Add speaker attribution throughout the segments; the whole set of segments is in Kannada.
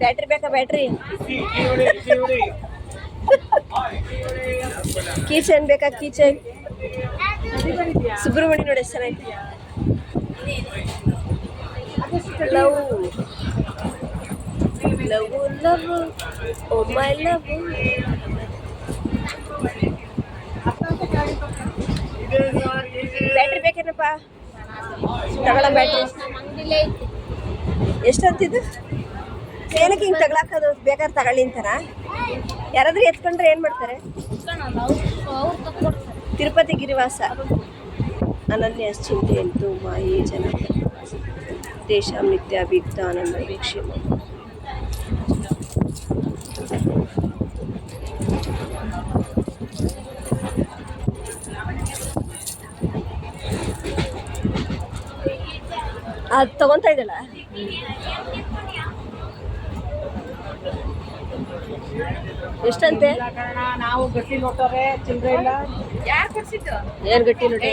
Speaker 1: ಬ್ಯಾಟ್ರಿ ಬೇಕಾ ಬ್ಯಾಟ್ರಿ
Speaker 2: ಬಿಸಿ ಇಡ್ಲಿ ವಡೆ ಇಡ್ಲಿ ವಡೆ ಹಾ, ಇಡ್ಲಿ ವಡೆ
Speaker 1: ಕೀಚನ್ ಬೇಕಾ ಕೀಚನ್ ಸುಬ್ರಹ್ಮಣ್ಯ ನೋಡಿ ಎಷ್ಟು ಚೆನ್ನಾಗಿ love love love oh my love battery ಬೇಕೇನಪ್ಪ ತಗೊಳ ಬ್ಯಾಟ್ರಿ ಎಷ್ಟಂತಿದ್ದು ಏನಕ್ಕೆ ಹಿಂಗೆ ತಗೊಳಕ್ಕದು ಬೇಕಾದ್ರೆ ತಗೊಳ್ಳಿ ಅಂತಾರ ಯಾರಾದ್ರೂ ಎತ್ಕೊಂಡ್ರೆ ಏನು ಮಾಡ್ತಾರೆ? ತಿರುಪತಿ ಗಿರಿವಾಸ. ಅನನ್ಯ ಚಿಂತೆಯಂತು ಮಾಯೇ ಜನ ದೇಶ ನಿತ್ಯ ನಿತ್ಯಾಭಿಯುಕ್ತ ಆನಂದ ವೀಕ್ಷಮ ಅದು ತಗೊಂತ ಇದ್ದಲ್ಲ ಎಷ್ಟಂತೆ?
Speaker 3: ನಾವು ಗಟ್ಟಿ ನೋಡ್ತಾರೆ ಚಿಲ್ಲರೆ ಇಲ್ಲ
Speaker 1: ಏನು ಗಟ್ಟಿ ನೋಡಿ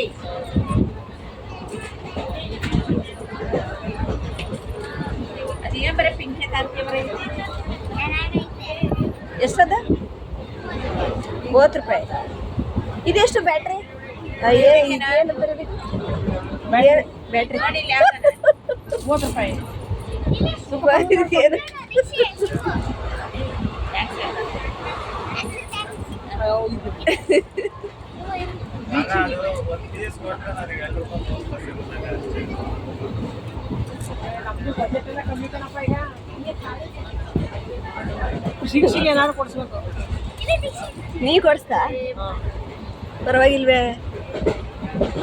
Speaker 1: ಎಷ್ಟದ? ಮೂವತ್ತು ರೂಪಾಯಿ. ಇದೆಷ್ಟು ಬ್ಯಾಟ್ರಿ? ಏನು ಬರಬೇಕು ಬ್ಯಾಟ್ರಿ.
Speaker 3: ಮೂವತ್ತು ರೂಪಾಯಿ ಖುಷಿಗೆ ಏನಾದ್ರು ಕೊಡಿಸ್ಬೇಕು
Speaker 1: ನೀ ಕೊಡ್ಸ್ತಾ ಪರವಾಗಿಲ್ವೇ.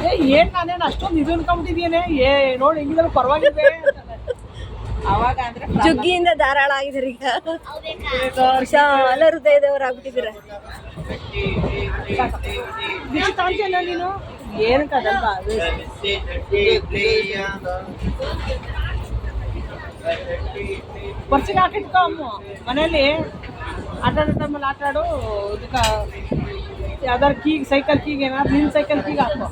Speaker 3: ಏ ಏನ್ ನಾನೇನು ಅಷ್ಟೊಂದು ಇದು ಅನ್ಕೊಂಬಿಟ್ಟಿದ್ದೀನಿ ಏ ನೋಡಿ ಹೆಂಗಿದ್ರು ಪರವಾಗಿಲ್ಲ ಅವಾಗ ಅಂದ್ರೆ
Speaker 1: ಜುಗ್ಗಿಯಿಂದ ಧಾರಾಳ ಆಗಿದ್ರಿ ಈಗ. ವಿಶಾಲ ಹೃದಯದವರಾಗ್ಬಿಟ್ಟಿದ್ದೀರ
Speaker 3: ಬಿಸಿ ತಾಂತಿಯಲ್ಲ ನೀನು?
Speaker 2: ಏನು ಇಡ್ಲಿ
Speaker 3: ಬರ್ಸಿಗೆ ಹಾಕಿಟ್ಕೊ ಅಮ್ಮ ಮನೇಲಿ ಆಟ ಆಡೋ ಟೈಮಲ್ಲಿ ಆಟ ಆಡು ಇದಕ್ಕೆ ಯಾವ್ದಾರು ಕೀಗೆ ಸೈಕಲ್ ಕೀಗೆ ಏನಾದ್ರು ನಿನ್ನ ಸೈಕಲ್ ಕೀಗೆ ಹಾಕೋ.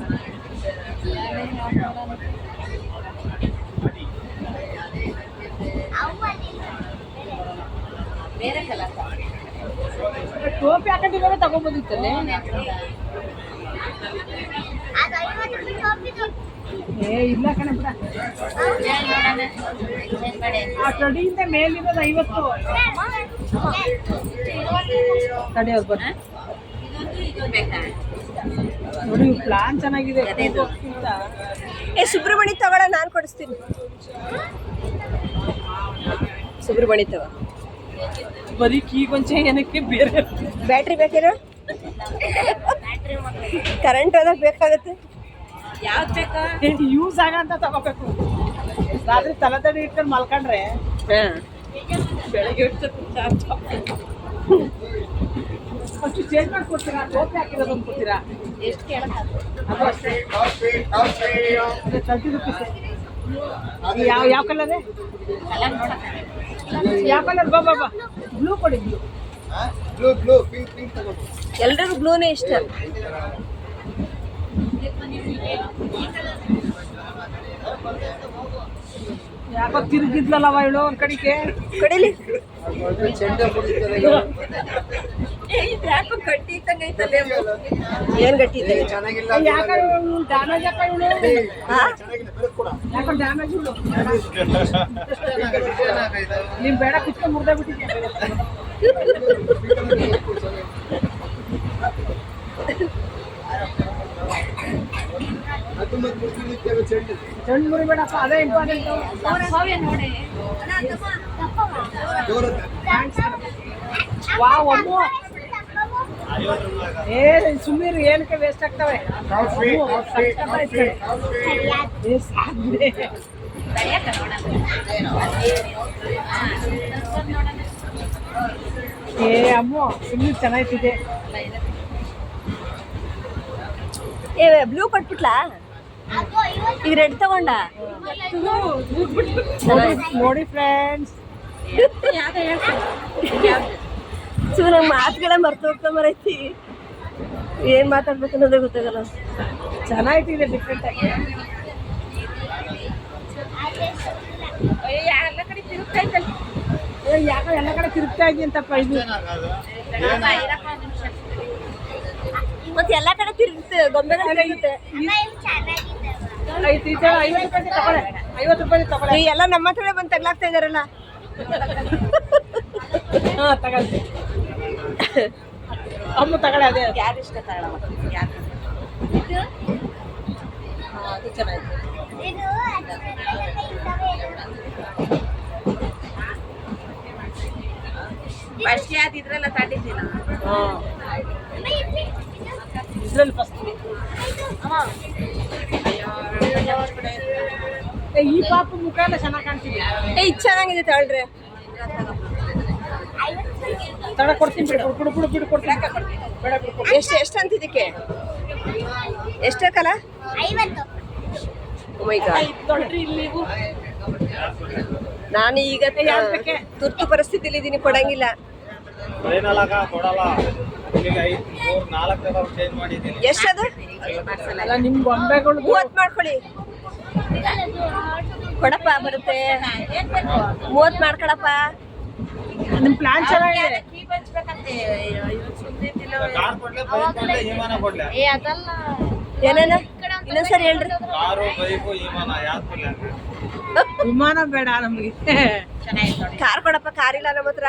Speaker 3: ಟೋಪಿ ಹಾಕೊಂಡಿದ್ರೆ ತಗೊಂಬೋದಿತ್ತಲ್ಲೇ ಏ ಇಲ್ಲ ಕಣೆ ಬಿಡ. ಆ ಸ್ಟಡಿಯಿಂದ ಮೇಲಿರೋದು ಐವತ್ತು. ತಡೆಯೋದು ಬರ್ರಿ ನೋಡಿ ಪ್ಲಾನ್ ಚೆನ್ನಾಗಿದೆ
Speaker 1: ಏ ಸುಬ್ರಹ್ಮಣ್ಯ ತಗೊಳ ನಾನು ಕೊಡಿಸ್ತೀನಿ. ಸುಬ್ರಹ್ಮಣ್ಯ ತಗೋ.
Speaker 3: ಬರೀ ಕೀ ಕೊಂಚೆ ಏನಕ್ಕೆ ಬೇರೆ?
Speaker 1: ಬ್ಯಾಟ್ರಿ ಬೇಕೇನೋ? ಕರೆಂಟ್ ಹೋದಾಗ ಬೇಕಾಗುತ್ತೆ.
Speaker 3: ಯೂಸ್ ಆಗಂತ ತಗೋಬೇಕು. ರಾತ್ರಿ ತಲೆ ತಡಿ ಇಟ್ಕೊಂಡು ಮಲ್ಕೊಂಡ್ರೆ.
Speaker 1: ಹಾಂ.
Speaker 3: ಬೆಳಗ್ಗೆ ಚೇಂಜ್ ಟೋಪಿ
Speaker 1: ಎಷ್ಟು
Speaker 3: ಯಾವ ಯಾವ ಕಲರ್ ಯಾವ ಕಲರ್ ಬಾ ಬಾ ಬಾ ಬ್ಲೂ ಕೊಡಿ ಬ್ಲೂ
Speaker 2: ಬ್ಲೂ ಪಿಂಕ್ ಪಿಂಕ್
Speaker 1: ಎಲ್ರಿಗೂ ಬ್ಲೂನೇ ಇಷ್ಟ.
Speaker 3: ಯಾಕೋ ತಿರುಗಿದ್ಲಲ್ಲವ ಇವಳು ಒಂದ್ ಕಡೆಗೆ?
Speaker 1: ಕೊಡಿಲಿ.
Speaker 2: ಚೆಂಡ ಕುಡಿತಾರೆ
Speaker 1: ಏನು ಗಟ್ಟಿ ಇದೆ
Speaker 2: ಚೆನ್ನಾಗಿಲ್ಲ
Speaker 3: ಯಾಕ ಡ್ಯಾಮೇಜ್ ಯಾಕ ಇವಳು? ಯಾಕೋ ಇವಳು? ನೀನ್ ಬೇಡ ಕಿತ್ಕೊಂಡು ಮುರ್ದೇ
Speaker 2: ಅದು ಮತ್ತೆ ಮುಚ್ಚಿದ್ದಕ್ಕೆ ಚೆಂಡು
Speaker 3: ಮುರಿಬೇಡಪ್ಪ ಅದೇ ಇಂಪಾರ್ಟೆಂಟ್ ವಾ ಏ ಸುಮ್ಮೀರು ಏನಕ್ಕೆ ವೇಸ್ಟ್ ಆಗ್ತವೆ? ಏ ಅಮ್ಮ ಸುಮ್ಮನೆ ಚೆನ್ನಾಗ್ತಿದೆ
Speaker 1: ಏ ಬ್ಲೂ ಕೊಟ್ಬಿಟ್ಲಾ? ಈಗ ರೆಡ್ ತಗೊಂಡ?
Speaker 3: ನೋಡಿ ಫ್ರೆಂಡ್ಸ್
Speaker 1: ಸೊ ನಂಗೆ ಮಾತುಗಳೇ ಮರ್ತು ಹೋಗ್ತಾ ಮರೈತಿ. ಏನ್ ಮಾತಾಡ್ಬೇಕು ಅನ್ನೋದೇ ಗೊತ್ತಾಗಲ್ಲ.
Speaker 3: ಚೆನ್ನಾಯ್ತಿದೆ ಡಿಫ್ರೆಂಟ್ ಆಗಿ. ಎಲ್ಲ ಕಡೆ ತಿರುಗ್ತಾ ಇದೆಯಂತಪ್ಪ ಇದು.
Speaker 1: ಮತ್ತೆ ಎಲ್ಲ ಕಡೆ ತಿರುಗುತ್ತೆ ತಿರುಗುತ್ತೆ
Speaker 3: ಐದು ಇದು ಐವತ್ತು ರೂಪಾಯಿ ತಗೊಳ್ಳೆ ಐವತ್ತು ರೂಪಾಯಿ ತಗೊಳ್ಳೆ.
Speaker 1: ಎಲ್ಲ ನಮ್ಮ ಹತ್ರ ಬಂದು ತಗ್ಲಾಕ್ತಾ ಇದಾರಲ್ಲ?
Speaker 3: ಹಾಂ ತಗೊಳ್ಳಿ. ಅಮ್ಮ ತಗೊಳ್ಳೆ ಅದೇ.
Speaker 1: ಯಾರು ಇಷ್ಟ ತಗೊಳವ ಯಾರು
Speaker 3: ಅದು ಚೆನ್ನಾಗಿದೆ
Speaker 1: ಫಸ್ಟ್ ಯಾವ್ದು ಇದ್ರೆಲ್ಲ
Speaker 3: ಇದ್ರಲ್ಲಿ ಫಸ್ಟ್ ಈ ಪಾಪ ಮುಖ ಎಲ್ಲ ಚೆನ್ನಾಗಿ ಕಾಣ್ತಿದೆ
Speaker 1: ಏ ಇದು ಚೆನ್ನಾಗಿದೆ ತಳ್ರೆ
Speaker 3: ತಡ ಕೊಡ್ತೀನಿ ಬಿಡು ಬಿಡು ಬಿಡು ಬಿಡು ಕೊಡ್ತೀನಿ. ಬೇಡ ಬಿಡು
Speaker 1: ಎಷ್ಟು ಎಷ್ಟು ಅಂತ ಇದಕ್ಕೆ? ಎಷ್ಟಕ್ಕಲ್ಲ
Speaker 3: ಇಲ್ಲಿ
Speaker 1: ನಾನು ಈಗ? ತುರ್ತು ಪರಿಸ್ಥಿತಿಲಿ ಇದೀನಿ ಕೊಡಂಗಿಲ್ಲ.
Speaker 2: ಫೈನಲಾಗ ಕೊಡಲ್ಲ. ಇಲ್ಲಿಗೆ ಐದು ಮೂರು ನಾಲ್ಕು ಜನ ಚೇಂಜ್ ಮಾಡಿದ್ದೀನಿ.
Speaker 1: ಎಷ್ಟದು?
Speaker 3: ಅಲ್ಲ ಗೊಂಬೆಗಳು
Speaker 1: ಮಾಡ್ಕೊಳ್ಳಿ. ಕೊಡಪ್ಪ ಬರುತ್ತೆ. ಮೂವತ್ ಮಾಡ್ಕೊಳಪ್ಪ.
Speaker 3: ನಿಮ್ ಪ್ಲಾನ್ ಚೆನ್ನಾಗಿದೆ.
Speaker 2: ಕಾರ್ ಕೊಡ್ಲೆ ಬೈಕ್ ಕೊಡ್ಲೆ ವಿಮಾನ ಕೊಡ್ಲೆ?
Speaker 1: ಏನೇನ? ಇನ್ನೊಂದ್ಸರಿ ಹೇಳ್ರಿ.
Speaker 2: ಕಾರು ಬೈಕು ವಿಮಾನ ಯಾವ್ದು ಕೊಡ್ಲೆ?
Speaker 3: ವಿಮಾನ ಬೇಡ ನಮಗೆ.
Speaker 1: ಕಾರ್ ಕೊಡಪ್ಪ ಕಾರ್ ಇಲ್ಲ ನಮ್ಮ ಹತ್ರ.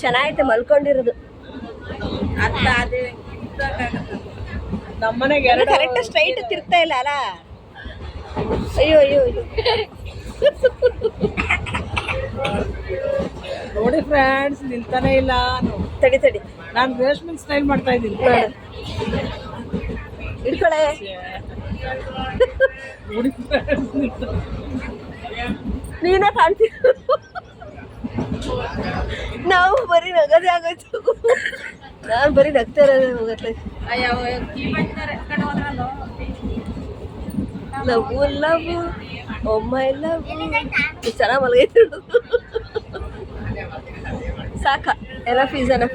Speaker 1: ಚೆನ್ನಾಗೈತೆ ಮಲ್ಕೊಂಡಿರೋದು.
Speaker 3: ನಮ್ಮನೆಗೆ
Speaker 1: ಕರೆಕ್ಟ್ ಸ್ಟ್ರೈಟ್ ತಿರ್ತಾ ಇಲ್ಲ ಅಲ್ಲ? ಅಯ್ಯೋ ಅಯ್ಯೋ ಅಯ್ಯೋ.
Speaker 3: ನೋಡಿ ಫ್ರೆಂಡ್ಸ್ ನಿಲ್ತಾನೆ ಇಲ್ಲ
Speaker 1: ತಡಿ ತಡಿ.
Speaker 3: ನಾನು ರೇಷ್ಮೆ ಸ್ಟೈಲ್ ಮಾಡ್ತಾ ಇದ್ದೀನಿ. ನಿಲ್ತಾನೆ
Speaker 1: ನೀನೇ ಕಾಣ್ತೀರ ನಾವು ಬರೀ ನಗದೇ ಆಗೋಯ್ತು. ನಾನು ಬರೀ ನಗ್ತಾ ಇರೋದೇ ಹೋಗತ್ತೆ ಲವ್ ಲವ್ ಒಮ್ಮ ಲವ್ ಚೆನ್ನಾಗಿ ಮಲಗೈತಿ ಸಾಕ. ಎಲ್ಲ ಫೀಸ್ ಅನ್ನ